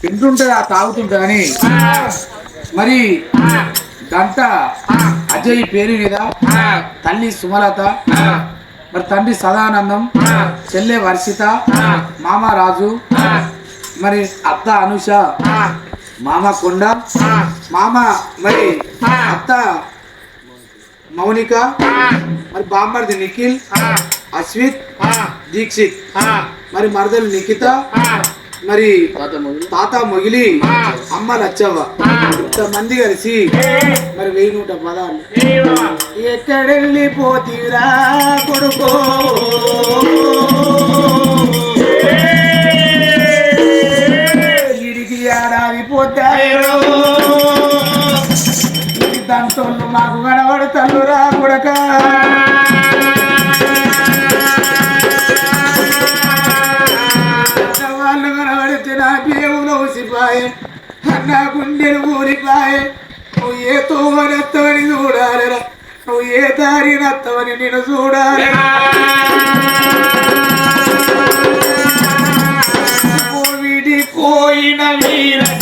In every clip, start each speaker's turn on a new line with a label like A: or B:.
A: తింటుంటే ఆ అని. మరి గంట అజయ్ పేరు మీద తల్లి సుమలత మరి తండ్రి సదానందం చెల్లె వర్షిత మామ రాజు మరి అత్త అనుష మామ కొండ మామ మరి అత్త మౌనిక మరి బామ్మర్ది నిఖిల్ అశ్విత్ దీక్షిత్ మరి మరదలు నిఖిత మరి తాత మొగిలి. అమ్మ లచ్చవ్వ. ఇంతమంది కలిసి మరి వెయ్యి నూట పదాలు. ఎక్కడెళ్ళిపోతీరా కొడుకో? ఇడికి ఏడాది పోతాయో దాంతో మాకు కనబడతల్లురా కొడక. ఊసిపాయే నా గుండెలు ఊరిపాయే నువ్వు ఏ తోమనత్తవని చూడాలరా. నువ్వు ఏ దారి నత్తవని నేను చూడాలరా. కోవిడి కోయిన వీరసింహమా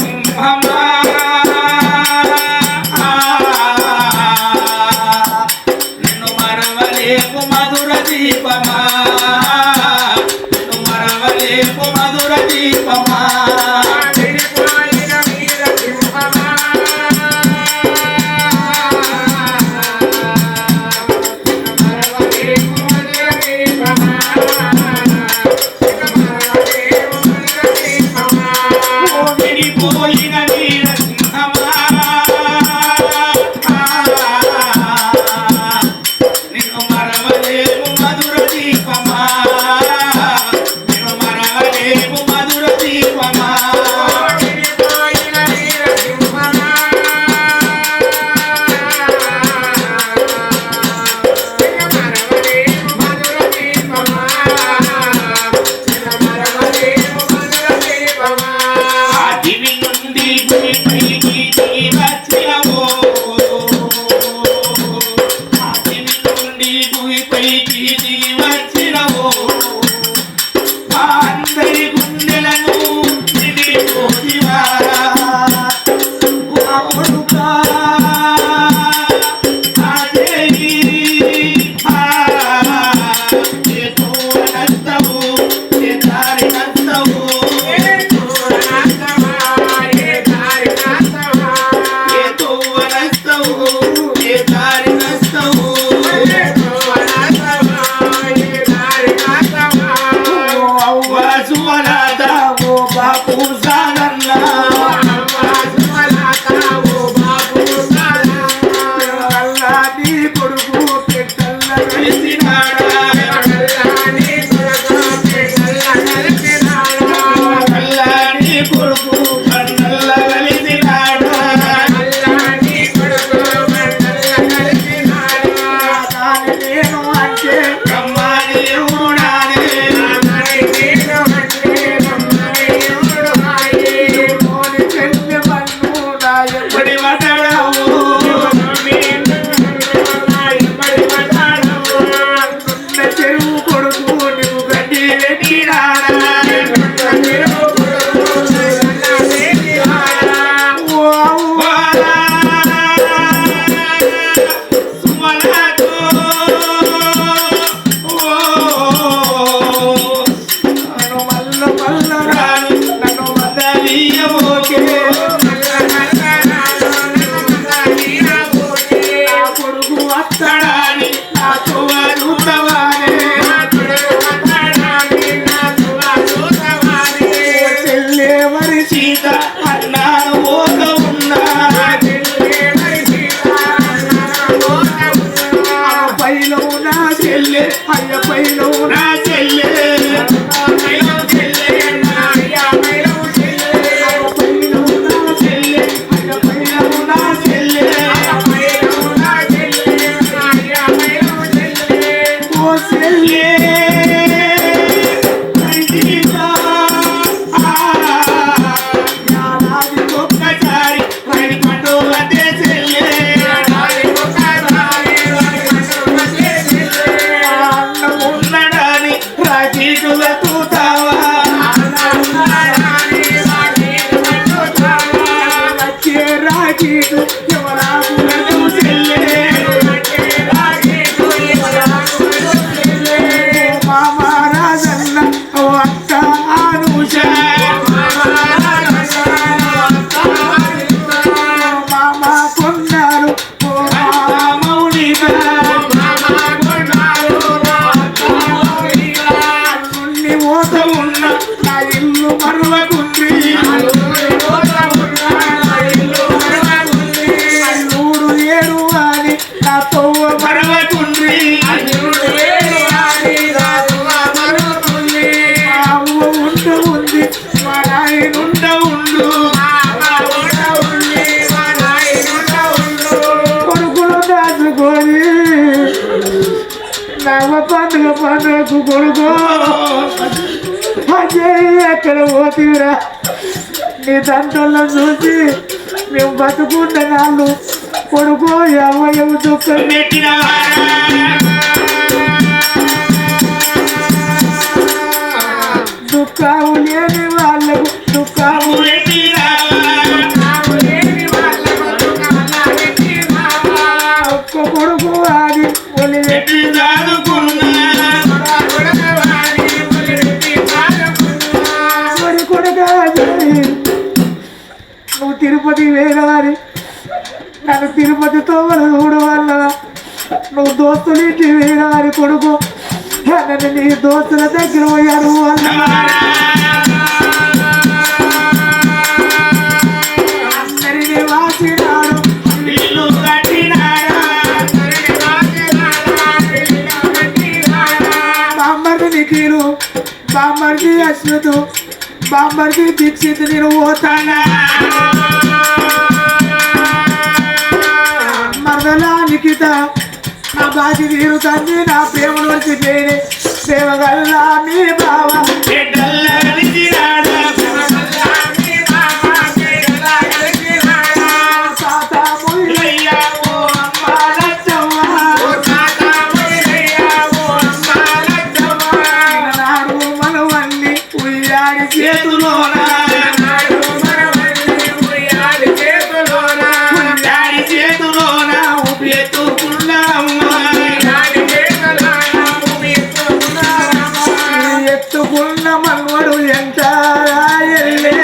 A: ఏ దారినస్తవు. వస్తాడని నాతో అడుగుతావానే. ఓ సీత అన్నాను ఓక ఉన్నా పైలో నా చెల్లె అయ్య పండుగ పండుగకు కొడుకు. అజయ్ ఎక్కడ పోతీరా? నీ
B: తండ్రులను చూసి మేము బతుకున్న నాళ్ళు ఎవరు దుఃఖం పెట్టిన? తిరుపతి వేగవారి నన్ను తిరుపతితో చూడు వల్ల నువ్వు దోస్తులు ఇంటికి వేగవారి కొడుకు. నన్ను నీ దోస్తుల దగ్గర పోయారు వాళ్ళ అందరినీ వాసినాడు బామ్మర్ది నిఖిలు బామ్మర్ది అశ్వతు. బామ్మర్ది దీక్షిత్ నేను పోతానా? మరదలా నిఖిత నా బాధ తీరుతుంది నా ప్రేమ నుంచి పేరే ప్రేమ గల్లా మీ బావ
C: ఉన్న మనవడు ఎంత ఎల్లే